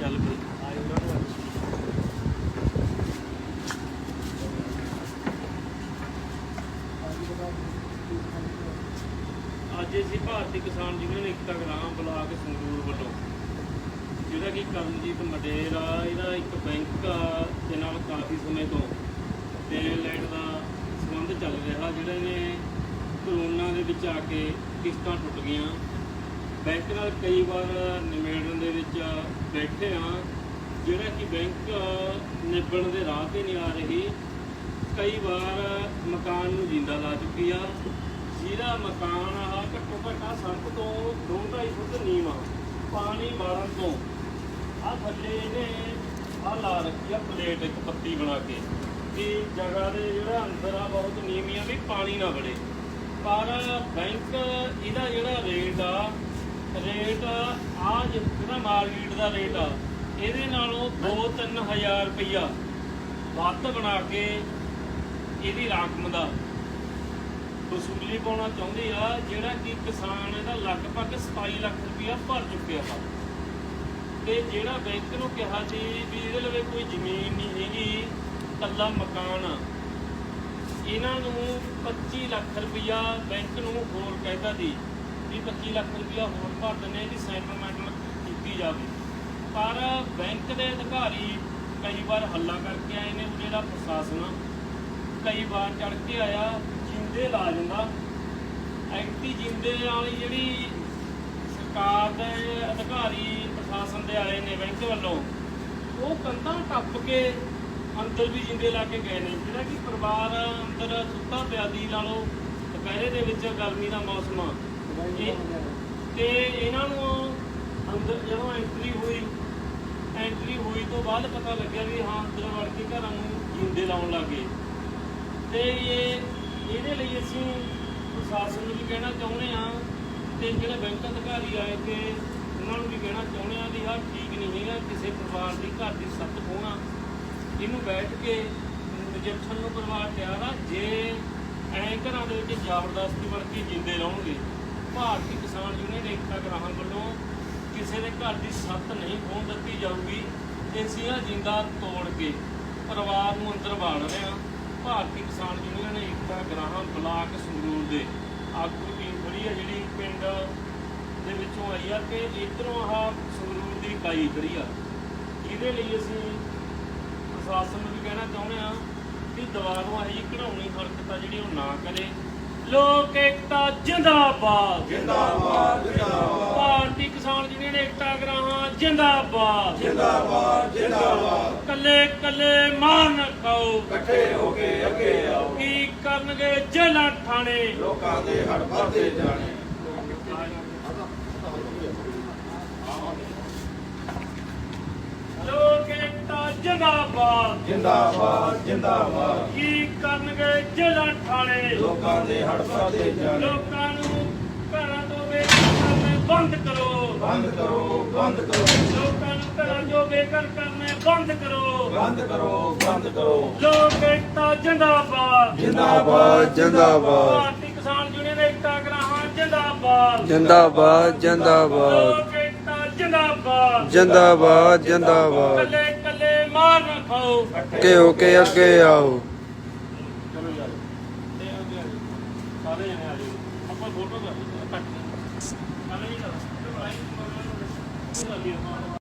ਚੱਲ ਬਈ ਆਏ ਉਹਨਾਂ ਨੂੰ ਅੱਜ ਅਸੀਂ ਭਾਰਤੀ ਕਿਸਾਨ ਯੂਨੀਅਨ ਏਕਤਾ ਗ੍ਰਾਮ ਬਲਾਕ ਸੰਗਰੂਰ ਵੱਲੋਂ, ਜਿਹੜਾ ਕਿ ਕਰਮਜੀਤ ਮਡੇਰ ਆ, ਇਹਦਾ ਇੱਕ ਬੈਂਕ ਆ ਦੇ ਨਾਲ ਕਾਫੀ ਸਮੇਂ ਤੋਂ ਤੇਲ ਲੈਣ ਦਾ ਸੰਬੰਧ ਚੱਲ ਰਿਹਾ, ਜਿਹੜੇ ਨੇ ਕਰੋਨਾ ਦੇ ਵਿੱਚ ਆ ਕੇ ਕਿਸ਼ਤਾਂ ਟੁੱਟ ਗਈਆਂ। ਬੈਂਕ ਨਾਲ ਕਈ ਵਾਰ ਨਿਬੇੜਨ ਦੇ ਵਿੱਚ ਬੈਠੇ ਆ, ਜਿਹੜਾ ਕਿ ਬੈਂਕ ਨਿਬੜਨ ਦੇ ਰਾਹ ਤੇ ਨਹੀਂ ਆ ਰਹੀ, ਕਈ ਵਾਰ ਮਕਾਨ ਨੂੰ ਜਿੰਦਾ ਲਾ ਚੁੱਕੀ ਆ। ਜਿਹੜਾ ਮਕਾਨ ਆ, ਘੱਟੋ ਘੱਟ ਆਹ ਸੜਕ ਤੋਂ 2.5 ਫੁੱਟ ਨੀਵਾਂ ਪਾਣੀ ਮਾਰਨ ਤੋਂ। ਆ ਥੱਲੇ ਇਹਨੇ ਆ ਲਾ ਰੱਖੀ ਆ ਪਲੇਟ ਇੱਕ ਪੱਤੀ ਬਣਾ ਕੇ ਕਿ ਜਗ੍ਹਾ ਦੇ ਜਿਹੜਾ ਅੰਦਰ ਆ ਬਹੁਤ ਨੀਵੀਂ ਆ, ਵੀ ਪਾਣੀ ਨਾ ਵੜੇ। ਪਰ ਬੈਂਕ ਇਹਦਾ ਜਿਹੜਾ ਰੇਟ ਆ ਰੇਟ ਆ ਮਾਰਕੀਟ ਦਾ ਰੇਟ ਆ। ਇਹਦੇ ਨਾਲੋਂ 2-3000 ਰੁਪਈਆ ਵੱਧ ਬਣਾ ਕੇ ਇਹਦੀ ਰਕਮ ਦਾ। ਵਸੂਲੀ ਪਾਉਣਾ ਚਾਹੁੰਦੇ ਆ, ਜਿਹੜਾ ਕਿ ਕਿਸਾਨ ਇਹਦਾ ਲਗਭਗ 27 ਲੱਖ ਰੁਪਇਆ ਭਰ ਚੁੱਕਿਆ ਵਾ। ਤੇ ਜਿਹੜਾ ਬੈਂਕ ਨੂੰ ਕਿਹਾ ਸੀ ਵੀ ਇਹਦੇ ਲਵੇ ਕੋਈ ਜ਼ਮੀਨ ਨਹੀਂ ਹੈਗੀ ਕੱਲਾ ਮਕਾਨ ਆ। ਇਹਨਾਂ ਨੂੰ 25 ਲੱਖ ਰੁਪਇਆ ਬੈਂਕ ਨੂੰ ਹੋਰ ਕਹਿਤਾ ਸੀ ਵੀ 25 ਲੱਖ ਰੁਪਇਆ ਹੋਰ ਭਰ ਦਿੰਦੇ ਇਹਦੀ ਸੈਟਲਮੈਂਟ ਜਾਵੇ। ਪਰ ਬੈਂਕ ਦੇ ਅਧਿਕਾਰੀ ਕਈ ਵਾਰ ਹੱਲਾ ਕਰਕੇ ਆਏ ਨੇ ਜਿਹੜਾ ਪ੍ਰਸ਼ਾਸਨ। ਕਈ ਵਾਰ ਚੜ ਕੇ ਆਇਆ ਜਿੰਦੇ ਲਾ ਜਾਂਦਾ। ਐਕਟੀ ਜਿੰਦੇ ਵਾਲੀ ਜਿਹੜੀ ਸਰਕਾਰ ਦੇ ਅਧਿਕਾਰੀ ਪ੍ਰਸ਼ਾਸਨ ਦੇ ਆਏ ਨੇ ਬੈਂਕ ਵੱਲੋਂ ਉਹ ਕੰਧਾਂ ਟੱਪ ਕੇ ਅੰਦਰ ਵੀ ਜਿੰਦੇ ਲਾ ਕੇ ਗਏ ਨੇ। ਜਿਹੜਾ ਕਿ ਪਰਿਵਾਰ ਅੰਦਰ ਸੁੱਤਾ ਪਿਆ ਦੀ ਲਾ ਲਓ ਦੁਪਹਿਰੇ ਦੇ ਵਿੱਚ ਗਰਮੀ ਦਾ ਮੌਸਮ ਆ। ਤੇ ਇਹਨਾਂ ਨੂੰ ਅੰਦਰ ਜਦੋਂ ਐਂਟਰੀ ਹੋਈ ਐਂਟਰੀ ਹੋਈ ਤੋਂ ਬਾਅਦ ਪਤਾ ਲੱਗਿਆ ਵੀ ਹਾਂ, ਅੰਦਰ ਵੜ ਕੇ ਘਰਾਂ ਨੂੰ ਜਿੰਦੇ ਲਾਉਣ ਲੱਗੇ ਤੇ ਇਹ, ਇਹਦੇ ਲਈ ਅਸੀਂ ਪ੍ਰਸ਼ਾਸਨ ਨੂੰ ਵੀ ਕਹਿਣਾ ਚਾਹੁੰਦੇ ਆ ਤੇ ਜਿਹੜੇ ਬੈਂਕ ਅਧਿਕਾਰੀ ਆਏ ਤੇ ਉਹਨਾਂ ਨੂੰ ਵੀ ਕਹਿਣਾ ਚਾਹੁੰਦੇ ਆ ਵੀ ਆਹ ਠੀਕ ਨਹੀਂ ਹੈਗਾ, ਕਿਸੇ ਪਰਿਵਾਰ ਦੀ ਘਰ ਦੀ ਸੱਤ ਖੋਣਾ ਇਹਨੂੰ ਬੈਠ ਕੇ ਰਿਜੈਕਸ਼ਨ ਨੂੰ ਪਰਿਵਾਰ ਤਿਆਰ ਆ, ਜੇ ਐਂ ਘਰਾਂ ਦੇ ਵਿੱਚ ਜ਼ਬਰਦਸਤੀ ਵੜ ਕੇ ਜਿੰਦੇ ਰਹੋਗੇ ਭਾਰਤੀ ਕਿਸਾਨ ਯੂਨੀਅਨ ਏਕਤਾ ਗ੍ਰਾਹਾਂ ਵੱਲੋਂ ਕਿਸੇ ਦੇ ਘਰ ਦੀ ਛੱਤ ਨਹੀਂ ਖੋਹ ਦਿੱਤੀ ਜਾਊਗੀ, ਤੇ ਜਿੰਦਾ ਤੋੜ ਕੇ ਪਰਿਵਾਰ ਨੂੰ ਅੰਦਰ ਵਾੜ ਰਹੇ ਹਾਂ। ਭਾਰਤੀ ਕਿਸਾਨ ਯੂਨੀਅਨ ਏਕਤਾ ਗ੍ਰਾਹਕ ਬਲਾਕ ਸੰਗਰੂਰ ਦੇ ਆਗੂ ਟੀਮ ਖੜੀ ਆ, ਜਿਹੜੀ ਪਿੰਡ ਦੇ ਵਿੱਚੋਂ ਆਈ ਆ ਕਿ ਇਧਰੋਂ ਆਹ ਸੰਗਰੂਰ ਦੀ ਇਕਾਈ ਖੜੀ ਆ। ਇਹਦੇ ਲਈ ਅਸੀਂ ਪ੍ਰਸ਼ਾਸਨ ਨੂੰ ਵੀ ਕਹਿਣਾ ਚਾਹੁੰਦੇ ਆ ਕਿ ਦੁਬਾਰਾ ਇਹ ਕਢਾਉਣੀ ਹਰਕਤ ਆ ਜਿਹੜੀ ਉਹ ਨਾ ਕਰੇ। ਲੋਕ ਏਕਤਾ ਜਿੰਦਾਬਾਦ। ਜਿੰਦਾਬਾਦ ਜਿੰਦਾਬਾਦ। ਭਾਰਤੀ ਕਿਸਾਨ ਯੂਨੀਅਨ ਏਕਤਾ ਗ੍ਰਾਹਾਂ ਜਿੰਦਾਬਾਦ। ਜਿੰਦਾਬਾਦ ਜਿੰਦਾਬਾਦ। ਕੱਲੇ ਕੱਲੇ ਮਾਨ ਖਾਓ। ਇਕੱਠੇ ਹੋ ਕੇ ਅੱਗੇ ਆਓ। ਕੀ ਕਰਨਗੇ ਜੇਲਾਂ ਠਾਣੇ ਲੋਕਾਂ ਦੇ ਹੜ ਵੱਧਦੇ ਜਾਣੇ ਲੋਕ ਏਕਤਾ ਜਿੰਦਾਬਾਦ। ਜਿੰਦਾਬਾਦ ਜਿੰਦਾਬਾਦ। ਕੀ ਕਰਨਗੇ ਜੇਲਾਂ ਠਾਣੇ ਲੋਕਾਂ ਦੇ ਹੜ ਵੱਧਦੇ ਜਾਣੇ। ਲੋਕਾਂ ਨੂੰ ਘਰਾਂ ਤੋਂ ਬੇਘਰ ਕਰਨੇ ਬੰਦ ਕਰੋ। ਬੰਦ ਕਰੋ ਬੰਦ ਕਰੋ। ਲੋਕਾਂ ਨੂੰ ਘਰਾਂ ਤੋਂ ਬੇਘਰ ਕਰਨੇ ਬੰਦ ਕਰੋ। ਬੰਦ ਕਰੋ ਬੰਦ ਕਰੋ। ਲੋਕ ਏਕਤਾ ਜਿੰਦਾਬਾਦ। ਜਿੰਦਾਬਾਦ ਜਿੰਦਾਬਾਦ। ਭਾਰਤੀ ਕਿਸਾਨ ਯੂਨੀਅਨ ਏਕਤਾ ਗ੍ਰਾਹਾਂ ਜਿੰਦਾਬਾਦ। ਜਿੰਦਾਬਾਦ ਜਿੰਦਾਬਾਦ। ਲੋਕ ਏਕਤਾ ਜਿੰਦਾਬਾਦ। ਜਿੰਦਾਬਾਦ ਜਿੰਦਾਬਾਦ। ਕੱਲੇ ਕੱਲੇ ਮਾਰ ਨਾ ਖਾਓ ਕੇ ਹੋ ਕੇ ਅੱਗੇ ਆਓ। ਚਲੋ ਯਾਰ। ਤੇ ਅੱਗੇ ਆ ਜਾਓ। ਸਾਰੇ ਜਣੇ ਆ ਜਾਓ। ਆਪਾਂ ਫੋਟੋ ਕਰ ਲਈ ਕੱਟ ਸਾਰੇ ਹੀ ਕਰ